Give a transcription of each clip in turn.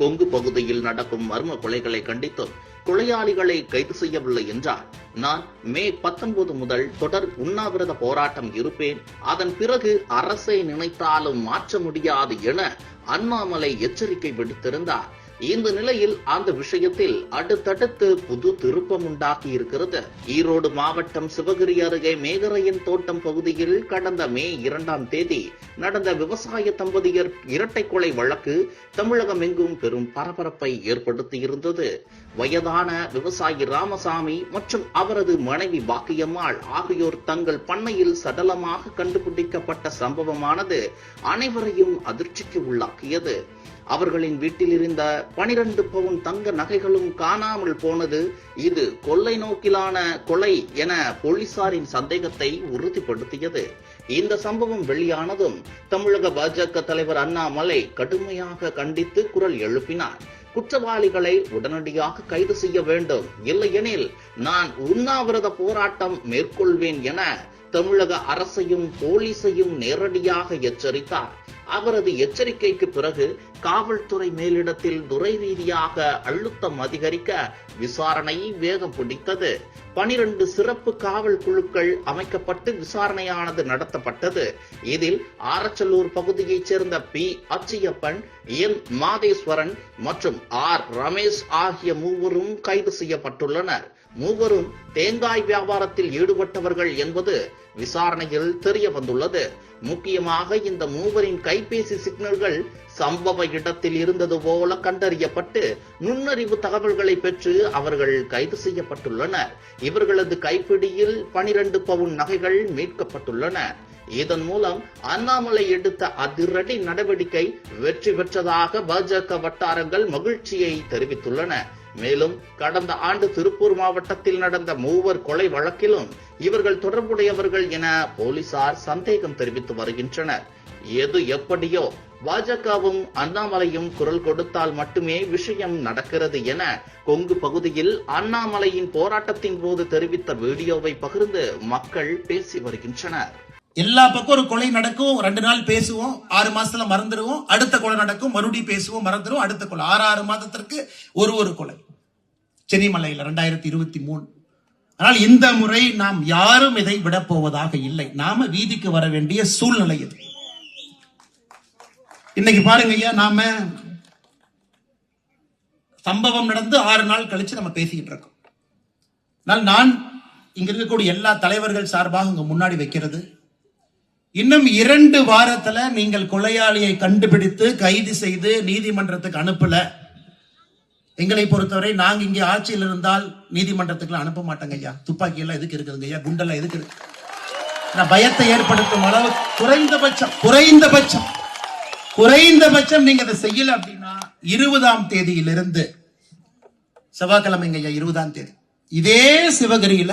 கொங்கு பகுதியில் நடக்கும் மர்ம கொலைகளை கண்டித்தும் கொலையாளிகளை கைது செய்யவில்லை என்றால் நான் மே பத்தொன்பது முதல் தொடர் உண்ணாவிரத போராட்டம் இருப்பேன். அதன் பிறகு அரசை நினைத்தாலும் மாற்ற முடியாது என அண்ணாமலை எச்சரிக்கை விடுத்திருந்தார். இந்த நிலையில் அந்த விஷயத்தில் அடுத்தடுத்து புது திருப்பம் உண்டாகி இருக்கிறது. ஈரோடு மாவட்டம் சிவகிரி அருகே மேகரையின் தோட்டம் பகுதியில் கடந்த மே இரண்டாம் தேதி நடந்த விவசாய தம்பதியர் இரட்டை கொலை வழக்கு தமிழகம் எங்கும் பெரும் பரபரப்பை ஏற்படுத்தியிருந்தது. வயதான விவசாயி ராமசாமி மற்றும் அவரது மனைவி பாக்கியம்மாள் ஆகியோர் தங்கள் பண்ணையில் சடலமாக கண்டுபிடிக்கப்பட்ட சம்பவமானது அனைவரையும் அதிர்ச்சிக்கு உள்ளாக்கியது. அவர்களின் வீட்டில் இருந்த பனிரெண்டு பவுன் தங்க நகைகளும் காணாமல் போனது இது கொள்ளை நோக்கிலான கொலை என போலீசாரின் சந்தேகத்தை உறுதிப்படுத்தியது. இந்த சம்பவம் வெளியானதும் தமிழக பாஜக தலைவர் அண்ணாமலை கடுமையாக கண்டித்து குரல் எழுப்பினார். குற்றவாளிகளை உடனடியாக கைது செய்ய வேண்டும். இல்லையெனில் நான் உண்ணாவிரத போராட்டம் மேற்கொள்வேன் என தமிழக அரசையும் போலீசையும் நேரடியாக எச்சரித்தார். அவரது எச்சரிக்கைக்கு பிறகு காவல்துறை மேலிடத்தில் துறை ரீதியாக அழுத்தம் அதிகரிக்க விசாரணை வேகம் பிடித்தது. பனிரெண்டு சிறப்பு காவல் குழுக்கள் அமைக்கப்பட்டு விசாரணையானது நடத்தப்பட்டது. இதில் ஆரச்சலூர் பகுதியைச் சேர்ந்த பி. அச்சியப்பன் என் மாதேஸ்வரன் மற்றும் ஆர். ரமேஷ் ஆகிய மூவரும் கைது செய்யப்பட்டுள்ளனர். மூவரும் தேங்காய் வியாபாரத்தில் ஈடுபட்டவர்கள் என்பது விசாரணையில் தெரிய வந்துள்ளது. முக்கியமாக இந்த மூவரின் கைபேசி சிக்னல்கள் சம்பவ இடத்தில் இருந்தது போல கண்டறியப்பட்டு நுண்ணறிவு தகவல்களை பெற்று அவர்கள் கைது செய்யப்பட்டுள்ளனர் இவர்களது கைப்பிடியில் பனிரெண்டு பவுன் நகைகள் மீட்கப்பட்டுள்ளன. இதன் மூலம் அண்ணாமலை எடுத்த அதிரடி நடவடிக்கை வெற்றி பெற்றதாக பாஜக வட்டாரங்கள் மகிழ்ச்சியை தெரிவித்துள்ளன. மேலும் கடந்த ஆண்டு திருப்பூர் மாவட்டத்தில் நடந்த மூவர் கொலை வழக்கிலும் இவர்கள் தொடர்புடையவர்கள் என போலீசார் சந்தேகம் தெரிவித்து வருகின்றனர். எது எப்படியோ பாஜகவும் அண்ணாமலையும் குரல் கொடுத்தால் மட்டுமே விஷயம் நடக்கிறது என கொங்கு பகுதியில் அண்ணாமலையின் போராட்டத்தின் போது தெரிவித்த வீடியோவை பகிர்ந்து மக்கள் பேசி வருகின்றனர். எல்லா பக்கம் ஒரு கொலை நடக்கும் ரெண்டு நாள் பேசுவோம் ஆறு மாசத்துல மறந்துடுவோம் அடுத்த கொலை நடக்கும் மறுபடியும் பேசுவோம் மறந்துடுவோம் அடுத்த கொலை. ஆறு ஆறு மாதத்திற்கு ஒரு ஒரு கொலை. சென்னிமலையில் ரெண்டாயிரத்தி இருபத்தி மூணு. ஆனால் இந்த முறை நாம் யாரும் இதை விடப்போவதாக இல்லை. நாம வீதிக்கு வர வேண்டிய சூழ்நிலை இது. இன்னைக்கு பாருங்க ஐயா நாம சம்பவம் நடந்து ஆறு நாள் கழிச்சு நம்ம பேசிக்கிட்டு இருக்கோம். நான் இங்க இருக்கக்கூடிய எல்லா தலைவர்கள் சார்பாக உங்க முன்னாடி வைக்கிறது இன்னும் இரண்டு வாரத்துல நீங்கள் கொலையாளியை கண்டுபிடித்து கைது செய்து நீதிமன்றத்துக்கு அனுப்பல. எங்களை பொறுத்தவரை நாங்க இங்கே ஆட்சியில் இருந்தால் நீதிமன்றத்துக்கு அனுப்ப மாட்டாங்க ஐயா. துப்பாக்கி எல்லாம் எதுக்கு இருக்குதுங்க ஐயா? குண்டெல்லாம் எதுக்கு இருக்கு? நான் பயத்தை ஏற்படுத்தும் அளவு குறைந்தபட்சம் குறைந்தபட்சம் குறைந்தபட்சம் நீங்க அதை செய்யல அப்படின்னா இருபதாம் தேதியிலிருந்து செவ்வாய்க்கிழமைங்க ஐயா இருபதாம் தேதி. இதே சிவகிரியில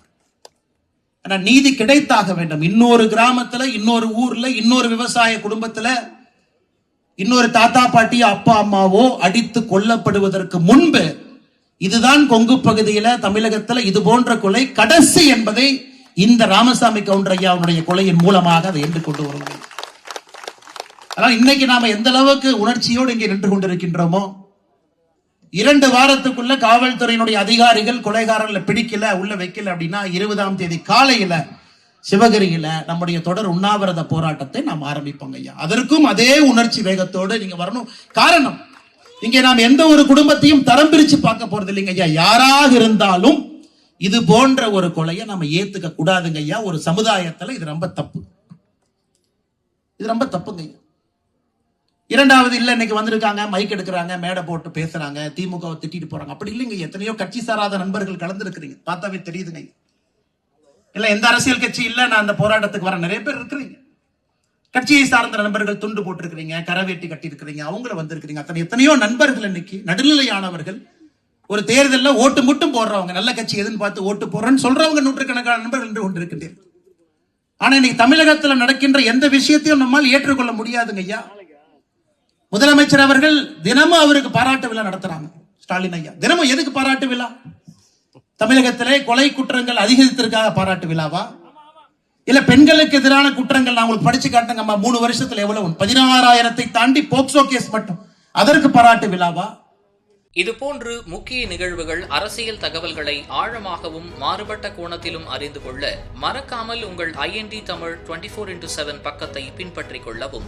ஆனா நீதி கிடைத்தாக வேண்டும். இன்னொரு கிராமத்துல இன்னொரு ஊர்ல இன்னொரு விவசாய குடும்பத்துல இன்னொரு தாத்தா பாட்டி அப்பா அம்மாவோ அடித்து கொல்லப்படுவதற்கு முன்பு இதுதான் கொங்கு பகுதியில தமிழகத்துல இது போன்ற கொலை கடைசி என்பதை இந்த ராமசாமி கவுண்டர் ஐயாவுடைய கொலையின் மூலமாக அதை என்று கொண்டு வருவோம் ஆனால் இன்னைக்கு நாம எந்த அளவுக்கு உணர்ச்சியோடு இங்கே நின்று கொண்டிருக்கின்றோமோ இரண்டு வாரத்துக்குள்ள காவல்துறையினுடைய அதிகாரிகள் கொலைகாரர்களை பிடிக்கல உள்ள வைக்கல அப்படின்னா இருபதாம் தேதி காலையில சிவகிரியில நம்முடைய தொடர் உண்ணாவிரத போராட்டத்தை நாம் ஆரம்பிப்போங்க ஐயா. அதற்கும் அதே உணர்ச்சி வேகத்தோடு நீங்க வரணும். காரணம் இங்கே நாம் எந்த ஒரு குடும்பத்தையும் தரம் பிரிச்சு பார்க்க போறது இல்லைங்க ஐயா. யாராக இருந்தாலும் இது போன்ற ஒரு கொலையை நம்ம ஏத்துக்க கூடாதுங்க ஐயா. ஒரு சமுதாயத்துல இது ரொம்ப தப்பு. இது ரொம்ப தப்புங்க ஐயா. இரண்டாவது இல்லை இன்னைக்கு வந்திருக்காங்க மைக் எடுக்கிறாங்க மேடை போட்டு பேசுறாங்க திமுக திட்டிட்டு போறாங்க. அப்படி இல்லைங்க எத்தனையோ கட்சி சாராத நண்பர்கள் கலந்துருக்கிறீங்க. பார்த்தாவே தெரியுதுங்க. இல்ல எந்த அரசியல் கட்சி இல்ல நான் அந்த போராட்டத்துக்கு வர நிறைய பேர் இருக்கிறீங்க. கட்சியை சார்ந்த நண்பர்கள் துண்டு போட்டிருக்கிறீங்க கரவேட்டி கட்டி இருக்கிறீங்க அவங்கள வந்திருக்கிறீங்க. அத்தனை எத்தனையோ நண்பர்கள் இன்னைக்கு நடுநிலையானவர்கள். ஒரு தேர்தலில் ஓட்டு மட்டும் போடுறவங்க நல்ல கட்சி எதுன்னு பார்த்து ஓட்டு போடுறேன்னு சொல்றவங்க நூற்றுக்கணக்கான நண்பர்கள் என்று கொண்டிருக்கின்றீர்கள். ஆனா இன்னைக்கு தமிழகத்துல நடக்கின்ற எந்த விஷயத்தையும் நம்மால் ஏற்றுக்கொள்ள முடியாதுங்க ஐயா. முதலமைச்சர் அவர்கள் தினமும் அவருக்கு பாராட்டு விழா நடத்துறாங்க ஸ்டாலின் ஐயா. தினமும் எதுக்கு பாராட்டு விழா? தமிழகத்திலே கொலை குற்றங்கள் அதிகரித்திருக்காக பாராட்டு விழாவா? இல்ல பெண்களுக்கு எதிரான குற்றங்கள் நான் உங்களுக்கு படிச்சு காட்டுங்கம்மா மூணு வருஷத்துல எவ்வளவு? பதினாறாயிரத்தை தாண்டி போக்சோ கேஸ் மட்டும். அதற்கு பாராட்டு விழாவா? இதுபோன்று முக்கிய நிகழ்வுகள் அரசியல் தகவல்களை ஆழமாகவும் மாறுபட்ட கோணத்திலும் அறிந்து கொள்ள மறக்காமல் உங்கள் IND Tamil twenty four into seven பக்கத்தை பின்பற்றிக் கொள்ளவும்.